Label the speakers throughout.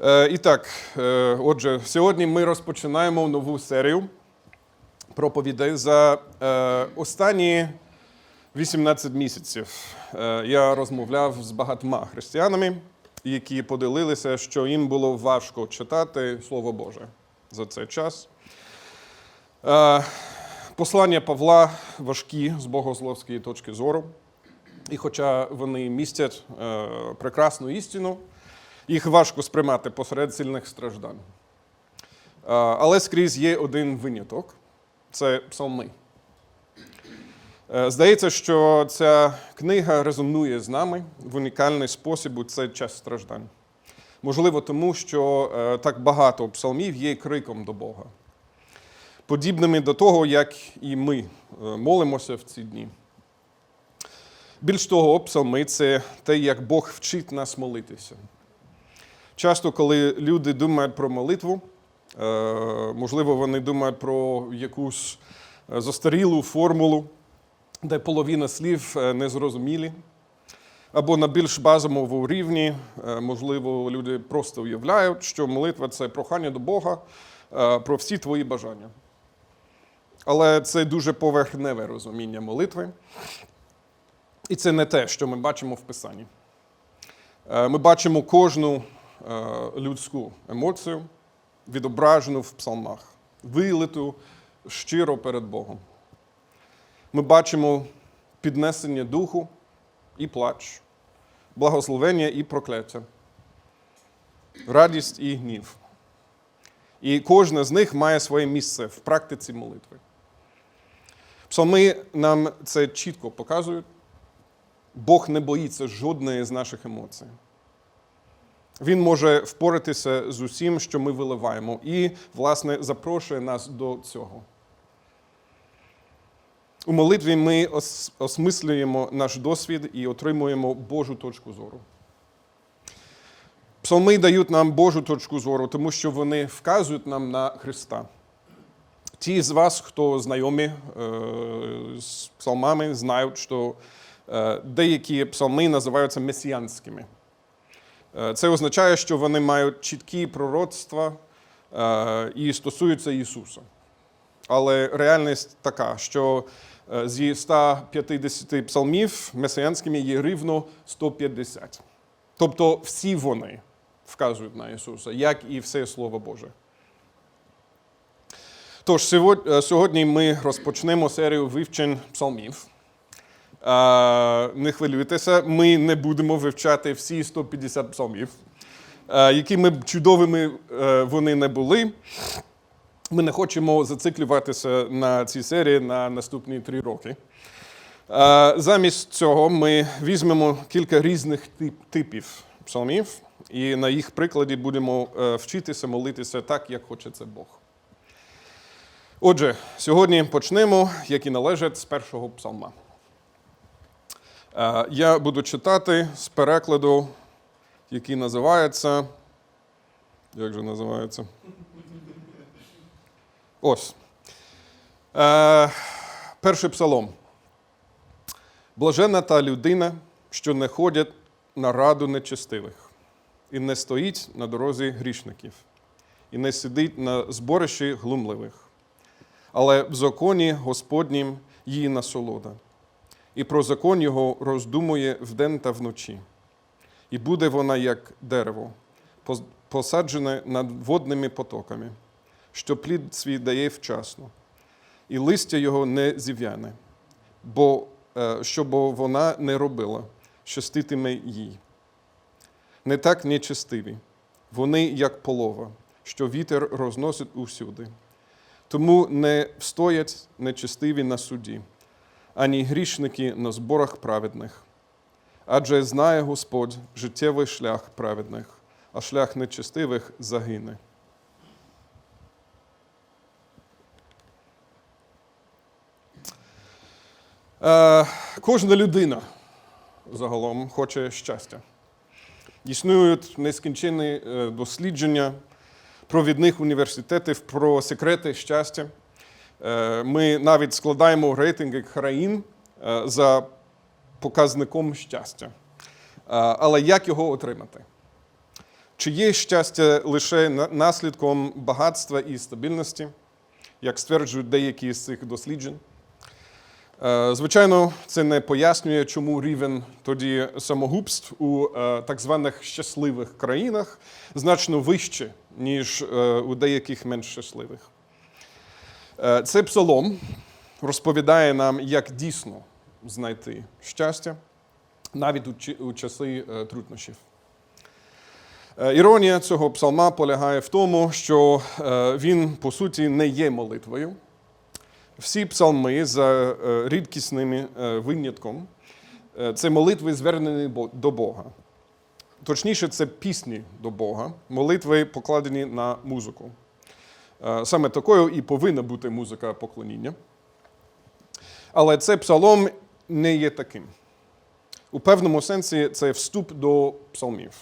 Speaker 1: Е, І так, е, отже, сьогодні ми розпочинаємо нову серію проповідей за е, останні 18 місяців. Я розмовляв з багатьма християнами, які поділилися, що їм було важко читати Слово Боже за цей час. Послання Павла важкі з богословської точки зору. І хоча вони містять прекрасну істину, їх важко сприймати посеред сильних страждань. Але скрізь є один виняток це псалми. Е, Здається, що ця книга резонує з нами в унікальний спосіб у цей час страждань. Можливо, тому що е, так багато псалмів є криком до Бога, подібними до того, як і ми е, молимося в ці дні. Більш того, псалми це те, як Бог вчить нас молитися. Часто, коли люди думають про молитву, е, можливо, вони думають про якусь е, застарілу формулу, де половина слів е, незрозумілі, або на більш базовому рівні, можливо, люди просто уявляють, що молитва це прохання до Бога про всі твої бажання. Але це дуже поверхневе розуміння молитви. І це не те, що ми бачимо в Писанні. Ми бачимо кожну людську емоцію, відображену в псалмах, вилиту щиро перед Богом. Ми бачимо піднесення духу і плач, благословення і прокляття, радість і гнів. І кожна з них має своє місце в практиці молитви. Псалми нам це чітко показують. Бог не боїться жодної з наших емоцій. Він може впоратися з усім, що ми виливаємо, і, власне, запрошує нас до цього. У молитві ми ос- осмислюємо наш досвід і отримуємо Божу точку зору. Псалми дають нам Божу точку зору, тому що вони вказують нам на Христа. Ті з вас, хто знайомі е, з псалмами, знають, що е, деякі псалми називаються месіанськими. Е, Це означає, що вони мають чіткі пророцтва е, і стосуються Ісуса. Але реальність така, що е, зі 150 псалмів месіанськими є рівно 150. Тобто всі вони вказують на Ісуса, як і все Слово Боже. Тож сьогодні ми розпочнемо серію вивчень псалмів. Е, Не хвилюйтеся, ми не будемо вивчати всі 150 псалмів, Е, якими б чудовими е, вони не були. Ми не хочемо зациклюватися на цій серії на наступні три роки. Е, Замість цього ми візьмемо кілька різних тип- типів псалмів, і на їх прикладі будемо вчитися молитися так, як хоче це Бог. Отже, сьогодні почнемо, як і належить, з першого псалма. Е, Я буду читати з перекладу, який називається. Як же називається? Ось. Е, перший псалом. Блажена та людина, що не ходять на раду нечестивих, і не стоїть на дорозі грішників, і не сидить на зборищі глумливих, але в законі Господнім її насолода, і про закон його роздумує вдень та вночі. І буде вона як дерево, посаджене над водними потоками, що плід свій дає вчасно, і листя його не зів'яне, бо е, щоб вона не робила, щаститиме їй. Не так нечестиві, вони як полова, що вітер розносить усюди. Тому не встоять нечестиві на суді, ані грішники на зборах праведних. Адже знає Господь життєвий шлях праведних, а шлях нечестивих загине. Е, кожна людина загалом хоче щастя. Існують нескінченні е, дослідження провідних університетів про секрети щастя. Е, Ми навіть складаємо рейтинги країн е, за показником щастя. Е, Але як його отримати? Чи є щастя лише наслідком багатства і стабільності, як стверджують деякі з цих досліджень? Звичайно, це не пояснює, чому рівень тоді самогубств у так званих щасливих країнах значно вище, ніж у деяких менш щасливих. Е, Цей псалом розповідає нам, як дійсно знайти щастя навіть у часи е, труднощів. Е, Іронія цього псалма полягає в тому, що він, по суті, не є молитвою. Всі псалми за рідкісним винятком це молитви, звернені до Бога. Точніше, це пісні до Бога, молитви покладені на музику. Е, Саме такою і повинна бути музика поклоніння. Але цей псалом не є таким. У певному сенсі це вступ до псалмів.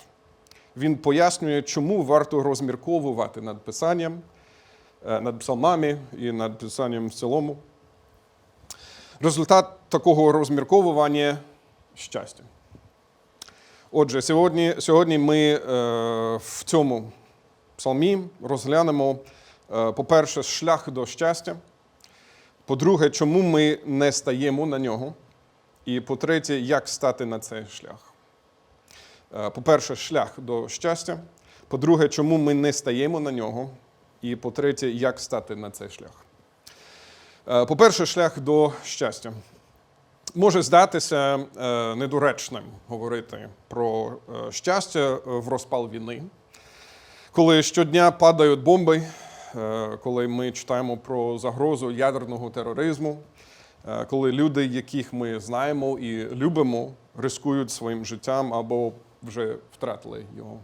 Speaker 1: Він пояснює, чому варто розмірковувати над писанням, е, над псалмами і над писанням в цілому. Результат такого розмірковування щастя. Отже, сьогодні, сьогодні ми е, в цьому псалмі розглянемо, по-перше, шлях до щастя. По-друге, чому ми не стаємо на нього. І по-третє, як стати на цей шлях. Е, По-перше, шлях до щастя. По-друге, чому ми не стаємо на нього. І по-третє, як стати на цей шлях. Е, По-перше, шлях до щастя. Може здатися е, недоречним говорити про е, щастя в розпал війни, коли щодня падають бомби, е, коли ми читаємо про загрозу ядерного тероризму, е, коли люди, яких ми знаємо і любимо, рискують своїм життям або вже втратили його.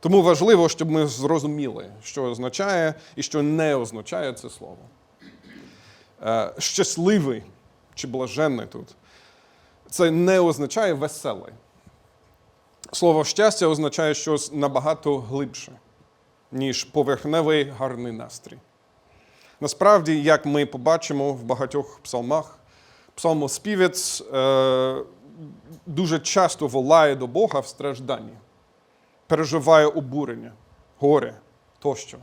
Speaker 1: Тому важливо, щоб ми зрозуміли, що означає і що не означає це слово. Е, Щасливий чи блаженний тут. Це не означає веселий. Слово щастя означає щось набагато глибше, ніж поверхневий гарний настрій. Насправді, як ми побачимо в багатьох псалмах, псалмоспівець е, дуже часто волає до Бога в стражданні, переживає обурення, горе тощо.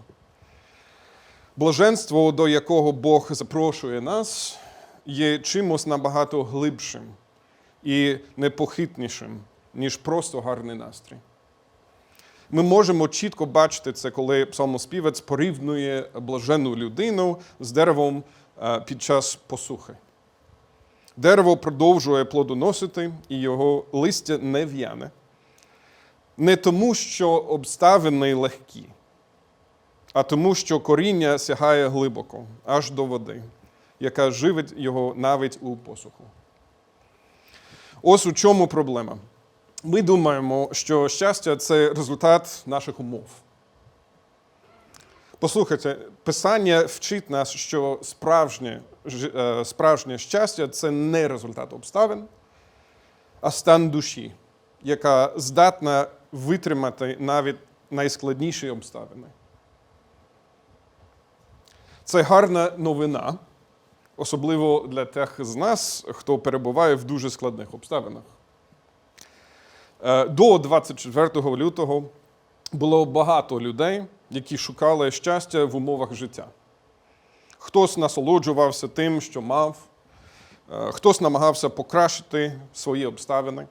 Speaker 1: Блаженство, до якого Бог запрошує нас, є чимось набагато глибшим і непохитнішим, ніж просто гарний настрій. Ми можемо чітко бачити це, коли псалмоспівець порівнює блажену людину з деревом е, під час посухи. Дерево продовжує плодоносити, і його листя не в'яне. Не тому, що обставини легкі, а тому, що коріння сягає глибоко, аж до води, яка живить його навіть у посуху. Ось у чому проблема. Ми думаємо, що щастя це результат наших умов. Послухайте, Писання вчить нас, що справжнє, е, справжнє щастя це не результат обставин, а стан душі, яка здатна витримати навіть найскладніші обставини. Це гарна новина, особливо для тих з нас, хто перебуває в дуже складних обставинах. Е, До 24 лютого було багато людей, які шукали щастя в умовах життя. Хтось насолоджувався тим, що мав, е, хтось намагався покращити свої обставини,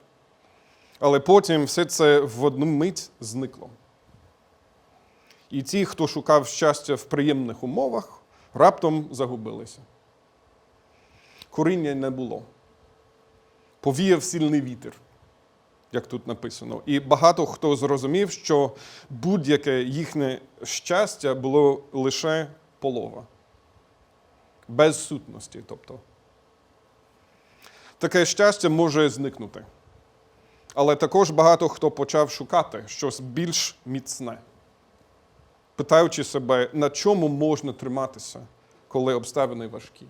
Speaker 1: але потім все це в одну мить зникло. І ті, хто шукав щастя в приємних умовах, раптом загубилися. Коріння не було. Повіяв сильний вітер, як тут написано. І багато хто зрозумів, що будь-яке їхнє щастя було лише полова. Без сутності. тобто. Таке щастя може зникнути. Але також багато хто почав шукати щось більш міцне питаючи себе, на чому можна триматися, коли обставини важкі.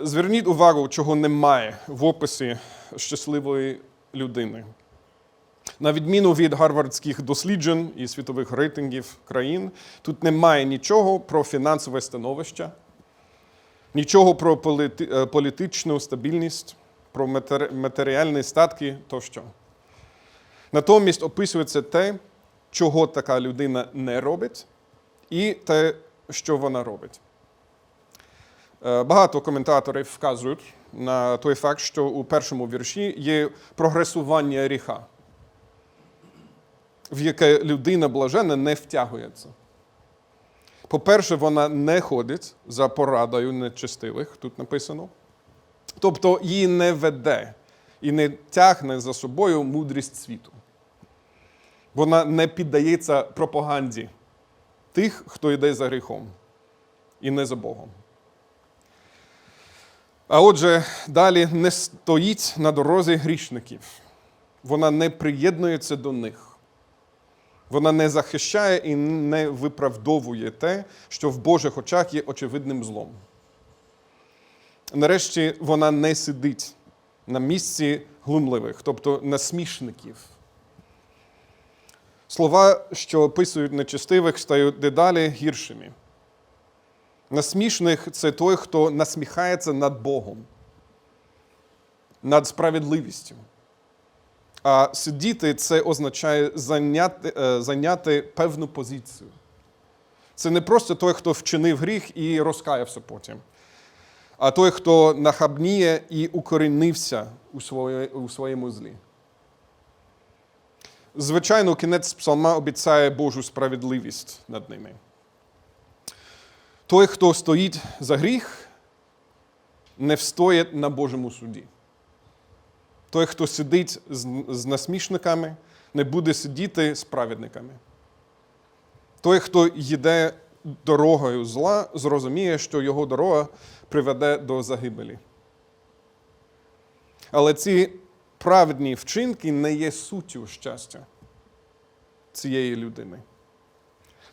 Speaker 1: Зверніть увагу, чого немає в описі щасливої людини. На відміну від гарвардських досліджень і світових рейтингів країн, тут немає нічого про фінансове становище, нічого про е, політичну стабільність, про матеріальні статки тощо. Натомість описується те, чого така людина не робить, і те, що вона робить. Е, Багато коментаторів вказують на той факт, що у першому вірші є прогресування гріха, в яке людина блажена не втягується. По-перше, вона не ходить за порадою нечестивих, тут написано. Тобто її не веде і не тягне за собою мудрість світу. Вона не піддається пропаганді тих, хто йде за гріхом, і не за Богом. А отже, далі не стоїть на дорозі грішників. Вона не приєднується до них. Вона не захищає і не виправдовує те, що в Божих очах є очевидним злом. Нарешті вона не сидить на місці глумливих, тобто насмішників. Слова, що описують нечестивих, стають дедалі гіршими. Насмішник це той, хто насміхається над Богом, над справедливістю. А сидіти це означає зайняти, е, зайняти певну позицію. Це не просто той, хто вчинив гріх і розкаявся потім, а той, хто нахабніє і укорінився у, своє, у своєму злі. Звичайно, кінець псалма обіцяє Божу справедливість над ними. Той, хто стоїть за гріх, не встоїть на Божому суді. Той, хто сидить з, насмішниками, не буде сидіти з праведниками. Той, хто йде дорогою зла, зрозуміє, що його дорога приведе до загибелі. Але ці праведні вчинки не є суттю щастя цієї людини.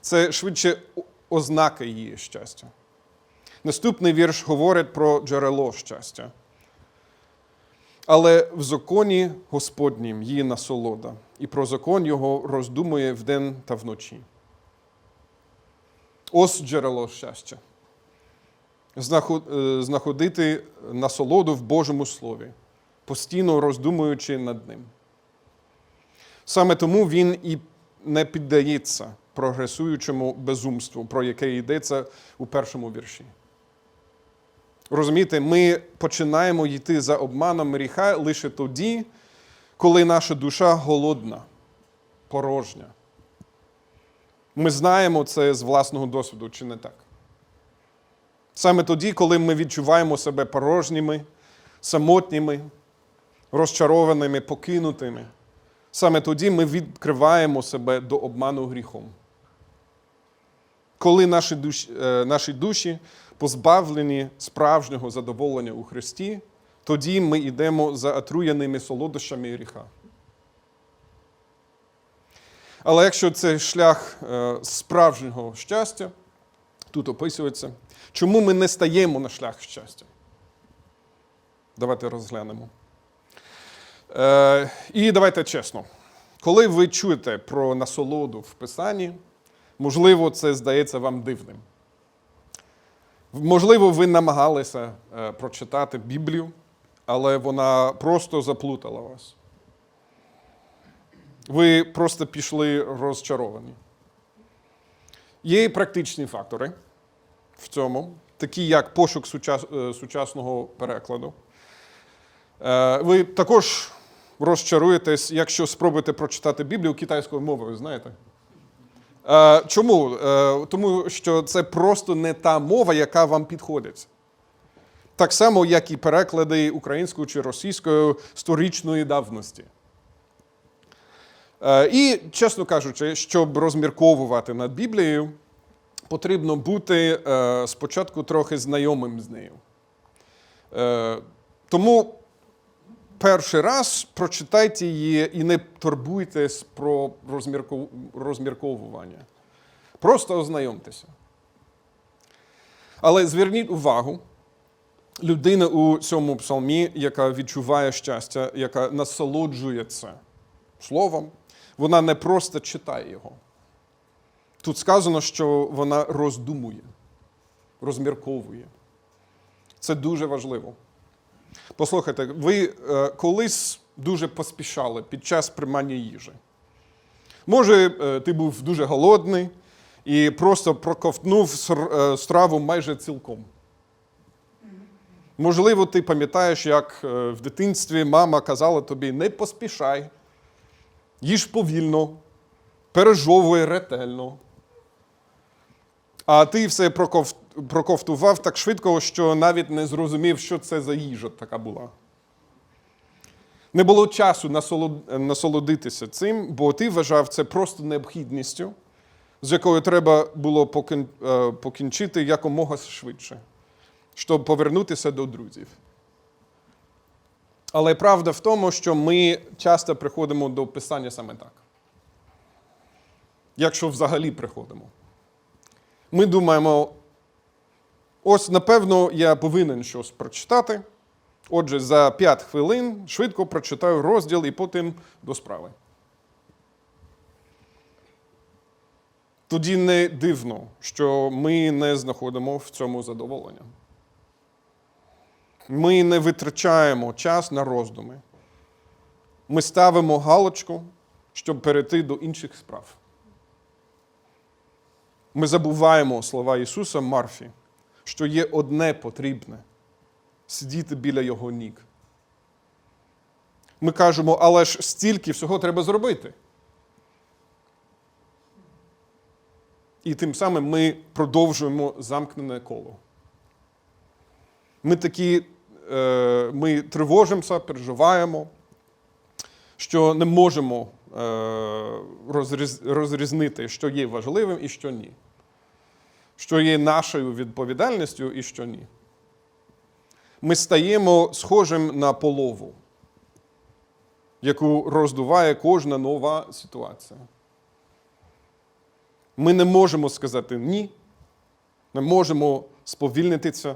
Speaker 1: Це швидше ознака її щастя. Наступний вірш говорить про джерело щастя. Але в законі Господнім її насолода, і про закон його роздумує вдень та вночі. Ось джерело щастя. Е, Знаходити насолоду в Божому Слові, постійно роздумуючи над ним. Саме тому він і не піддається прогресуючому безумству, про яке йдеться у першому вірші. Розумієте, ми починаємо йти за обманом гріха лише тоді, коли наша душа голодна, порожня. Ми знаємо це з власного досвіду, чи не так? Саме тоді, коли ми відчуваємо себе порожніми, самотніми, розчарованими, покинутими, саме тоді ми відкриваємо себе до обману гріхом. Коли наші душі, е, наші душі позбавлені справжнього задоволення у Христі, тоді ми йдемо за отруєними солодощами гріха. Але якщо це шлях е, справжнього щастя, тут описується, чому ми не стаємо на шлях щастя? Давайте розглянемо. Е, і давайте чесно. Коли ви чуєте про насолоду в Писанні, можливо, це здається вам дивним. Можливо, ви намагалися е, прочитати Біблію, але вона просто заплутала вас. Ви просто пішли розчаровані. Є і практичні фактори в цьому, такі як пошук е, сучасного перекладу. Е, Ви також розчаруєтесь, якщо спробуєте прочитати Біблію китайською мовою, знаєте? Е, Чому? Е, Тому що це просто не та мова, яка вам підходить. Так само, як і переклади українською чи російською сторічної давності. Е, І, чесно кажучи, щоб розмірковувати над Біблією, потрібно бути спочатку трохи знайомим з нею. Тому перший раз прочитайте її і не турбуйтесь про розмірковування. Просто ознайомтеся. Але зверніть увагу, людина у цьому псалмі, яка відчуває щастя, яка насолоджується словом, вона не просто читає його. Тут сказано, що вона роздумує, розмірковує. Це дуже важливо. Послухайте, ви е, колись дуже поспішали під час приймання їжі. Може, е, ти був дуже голодний і просто проковтнув е, страву майже цілком. Можливо, ти пам'ятаєш, як в дитинстві мама казала тобі: не поспішай, їж повільно, пережовуй ретельно. А ти все проков... проковтував так швидко, що навіть не зрозумів, що це за їжа така була. Не було часу насолодитися цим, бо ти вважав це просто необхідністю, з якою треба було е, покінчити якомога швидше, щоб повернутися до друзів. Але правда в тому, що ми часто приходимо до писання саме так. Якщо взагалі приходимо. Ми думаємо, ось напевно я повинен щось прочитати. Отже, за 5 хвилин швидко прочитаю розділ і потім до справи. Тоді не дивно, що ми не знаходимо в цьому задоволення. Ми не витрачаємо час на роздуми. Ми ставимо галочку, щоб перейти до інших справ. Ми забуваємо слова Ісуса Марфі, що є одне потрібне сидіти біля Його ніг. Ми кажемо, але ж стільки всього треба зробити. І тим самим ми продовжуємо замкнене коло. Ми такі, е, ми тривожимося, переживаємо, що не можемо е, розріз, розрізнити, що є важливим і що ні. Що є нашою відповідальністю і що ні. Ми стаємо схожим на полову, яку роздуває кожна нова ситуація. Ми не можемо сказати ні, не можемо сповільнитися.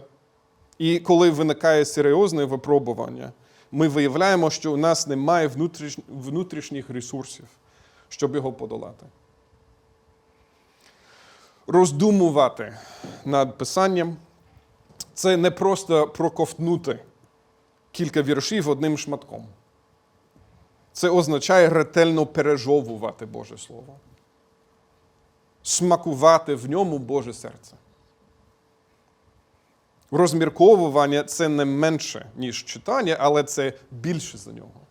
Speaker 1: І коли виникає серйозне випробування, ми виявляємо, що у нас немає внутрішніх ресурсів, щоб його подолати. Роздумувати над писанням це не просто проковтнути кілька віршів одним шматком. Це означає ретельно пережовувати Боже Слово, смакувати в ньому Боже серце. Розмірковування це не менше, ніж читання, але це більше за нього.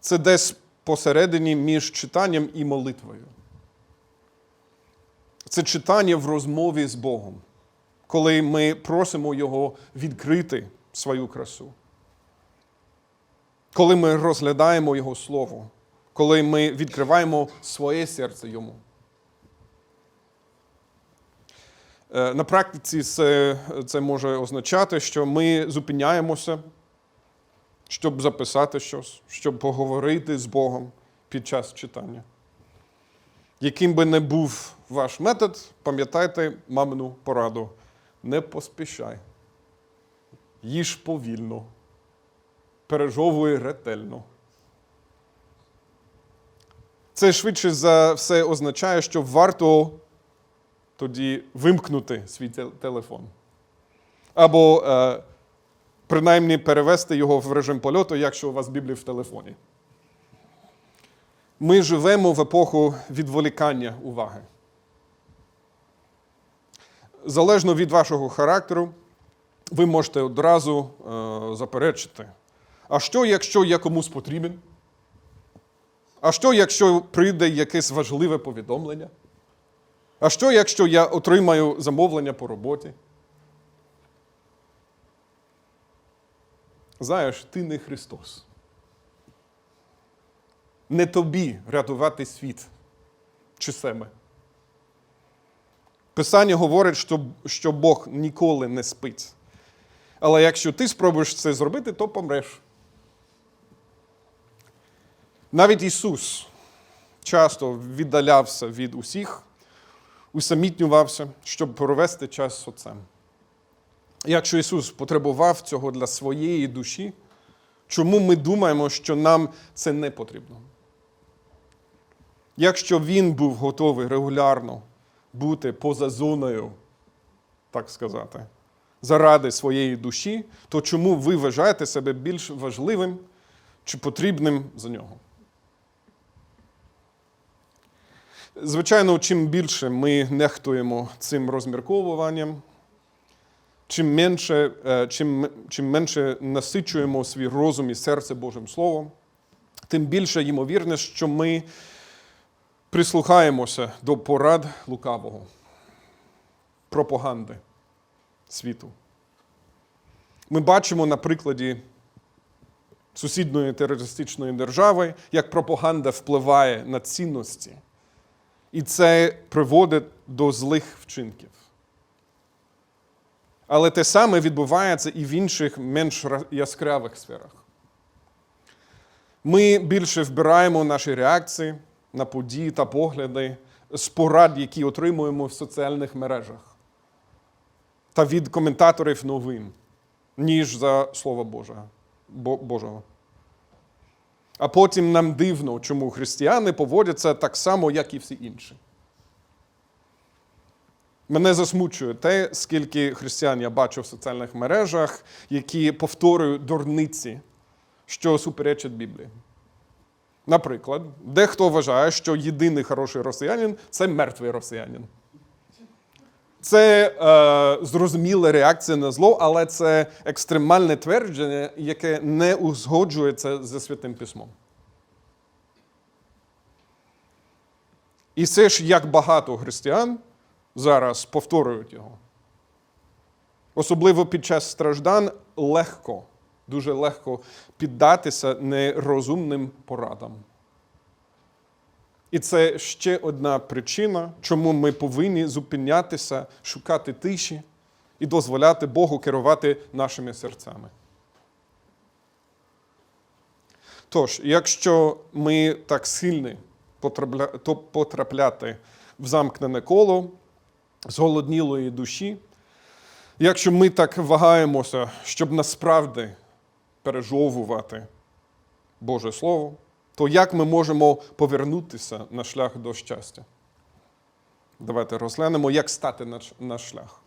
Speaker 1: Це десь посередині між читанням і молитвою. Це читання в розмові з Богом, коли ми просимо Його відкрити свою красу. Коли ми розглядаємо Його Слово, коли ми відкриваємо своє серце Йому. Е, На практиці це, це може означати, що ми зупиняємося, щоб записати щось, щоб поговорити з Богом під час читання. Яким би не був ваш метод, пам'ятайте мамину пораду. Не поспішай. Їж повільно, пережовуй ретельно. Це швидше за все означає, що варто тоді вимкнути свій телефон. Або е, принаймні перевести його в режим польоту, якщо у вас Біблія в телефоні. Ми живемо в епоху відволікання уваги. Залежно від вашого характеру, ви можете одразу е, заперечити. А що, якщо я комусь потрібен? А що, якщо прийде якесь важливе повідомлення? А що, якщо я отримаю замовлення по роботі? Знаєш, ти не Христос. Не тобі рятувати світ чи себе. Писання говорить, що, що Бог ніколи не спить. Але якщо ти спробуєш це зробити, то помреш. Навіть Ісус часто віддалявся від усіх, усамітнювався, щоб провести час з Отцем. Якщо Ісус потребував цього для своєї душі, чому ми думаємо, що нам це не потрібно? Якщо Він був готовий регулярно бути поза зоною, так сказати, заради своєї душі, то чому ви вважаєте себе більш важливим чи потрібним за нього? Звичайно, чим більше ми нехтуємо цим розмірковуванням, чим менше, е, чим, чим менше насичуємо свій розум і серце Божим Словом, тим більше ймовірність, що ми прислухаємося до порад лукавого, пропаганди світу. Ми бачимо на прикладі сусідньої терористичної держави, як пропаганда впливає на цінності. І це приводить до злих вчинків. Але те саме відбувається і в інших менш яскравих сферах. Ми більше вбираємо наші реакції на події та погляди з порад, які отримуємо в соціальних мережах та від коментаторів новин, ніж за Слово Божого. Бо- Божого. А потім нам дивно, чому християни поводяться так само, як і всі інші. Мене засмучує те, скільки християн я бачу в соціальних мережах, які повторюють дурниці, що суперечать Біблії. Наприклад, дехто вважає, що єдиний хороший росіянин це мертвий росіянин. Це е, зрозуміла реакція на зло, але це екстремальне твердження, яке не узгоджується зі святим письмом. І це ж як багато християн зараз повторюють його. Особливо під час страждань легко, дуже легко піддатися нерозумним порадам. І це ще одна причина, чому ми повинні зупинятися, шукати тиші і дозволяти Богу керувати нашими серцями. Тож, якщо ми так сильні потрапляти в замкнене коло зголоднілої душі, якщо ми так вагаємося, щоб насправді пережовувати Боже Слово, то як ми можемо повернутися на шлях до щастя? Давайте розглянемо, як стати на шлях.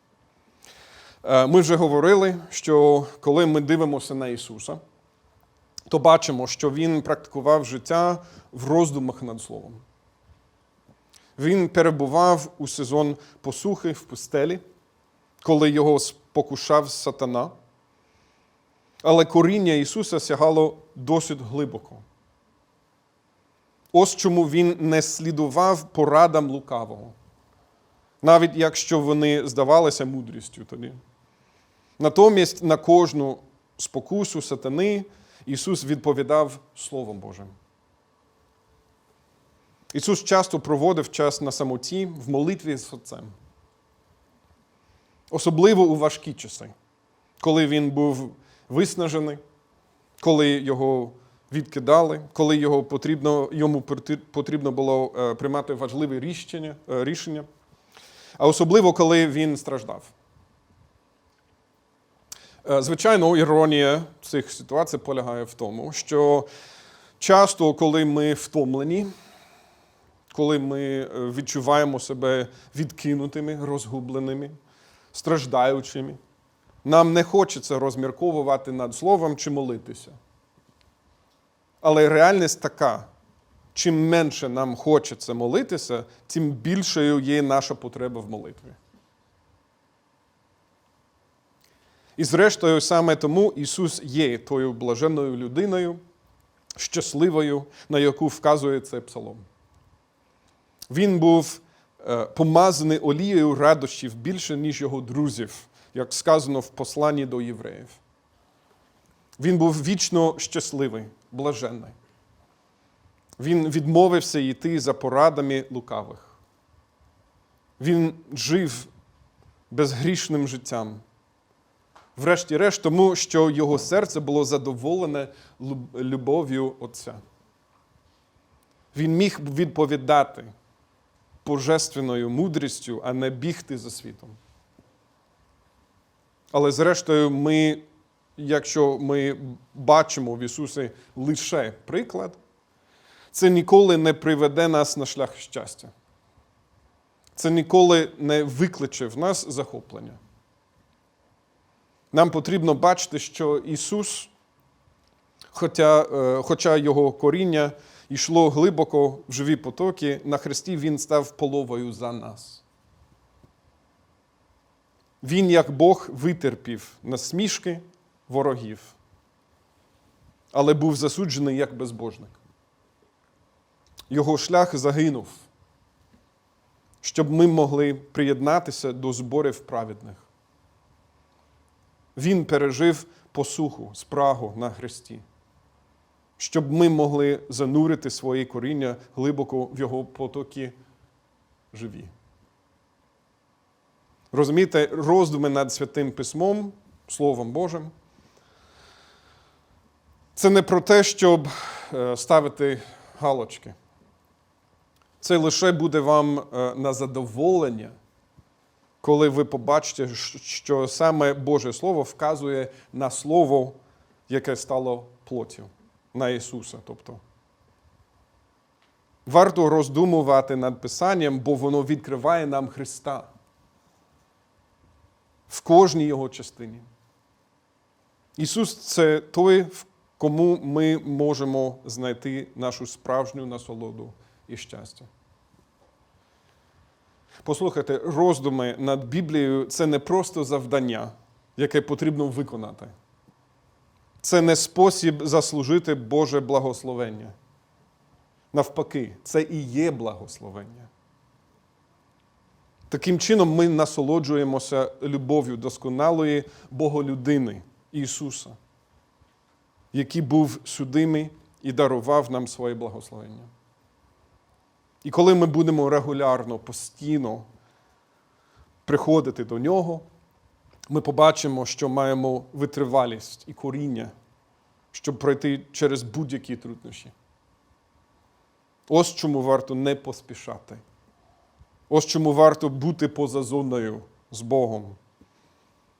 Speaker 1: Е, Ми вже говорили, що коли ми дивимося на Ісуса, то бачимо, що Він практикував життя в роздумах над Словом. Він перебував у сезон посухи в пустелі, коли його спокушав сатана. Але коріння Ісуса сягало досить глибоко. Ось чому він не слідував порадам лукавого, навіть якщо вони здавалися мудрістю тоді. Натомість на кожну спокусу сатани Ісус відповідав Словом Божим. Ісус часто проводив час на самоті в молитві з Отцем. Особливо у важкі часи, коли він був виснажений, коли його відкидали, коли його потрібно, йому потрібно було е, приймати важливі рішення, е, рішення, а особливо коли він страждав. Е, Звичайно, іронія цих ситуацій полягає в тому, що часто, коли ми втомлені, коли ми відчуваємо себе відкинутими, розгубленими, страждаючими, нам не хочеться розмірковувати над словом чи молитися. Але реальність така: чим менше нам хочеться молитися, тим більшою є наша потреба в молитві. І зрештою, саме тому Ісус є тою блаженною людиною, щасливою, на яку вказує цей псалом. Він був е, помазаний олією радощів більше, ніж його друзів, як сказано в посланні до євреїв. Він був вічно щасливий, блаженний. Він відмовився йти за порадами лукавих. Він жив безгрішним життям. Врешті-решт, тому що його серце було задоволене любов'ю Отця. Він міг відповідати божественною мудрістю, а не бігти за світом. Але зрештою, ми, якщо ми бачимо в Ісусі лише приклад, це ніколи не приведе нас на шлях щастя. Це ніколи не викличе в нас захоплення. Нам потрібно бачити, що Ісус, хоча, е, хоча Його коріння йшло глибоко в живі потоки, на Христі Він став половою за нас. Він, як Бог, витерпів насмішки ворогів, але був засуджений як безбожник. Його шлях загинув, щоб ми могли приєднатися до зборів праведних. Він пережив посуху, спрагу на хресті, щоб ми могли занурити своє коріння глибоко в його потоки живі. Розумієте, роздуми над святим письмом, Словом Божим. Це не про те, щоб е, ставити галочки. Це лише буде вам е, на задоволення, коли ви побачите, що саме Боже Слово вказує на Слово, яке стало плоттю, на Ісуса. Тобто. Варто роздумувати над Писанням, бо воно відкриває нам Христа в кожній Його частині. Ісус це той, в кому ми можемо знайти нашу справжню насолоду і щастя. Послухайте, роздуми над Біблією це не просто завдання, яке потрібно виконати. Це не спосіб заслужити Боже благословення. Навпаки, це і є благословення. Таким чином, ми насолоджуємося любов'ю досконалої Боголюдини Ісуса, який був судимий і дарував нам своє благословення. І коли ми будемо регулярно, постійно приходити до Нього, ми побачимо, що маємо витривалість і коріння, щоб пройти через будь-які труднощі. Ось чому варто не поспішати. Ось чому варто бути поза зоною з Богом.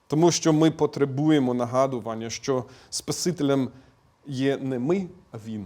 Speaker 1: Тому що ми потребуємо нагадування, що Спасителем є не ми, а Він.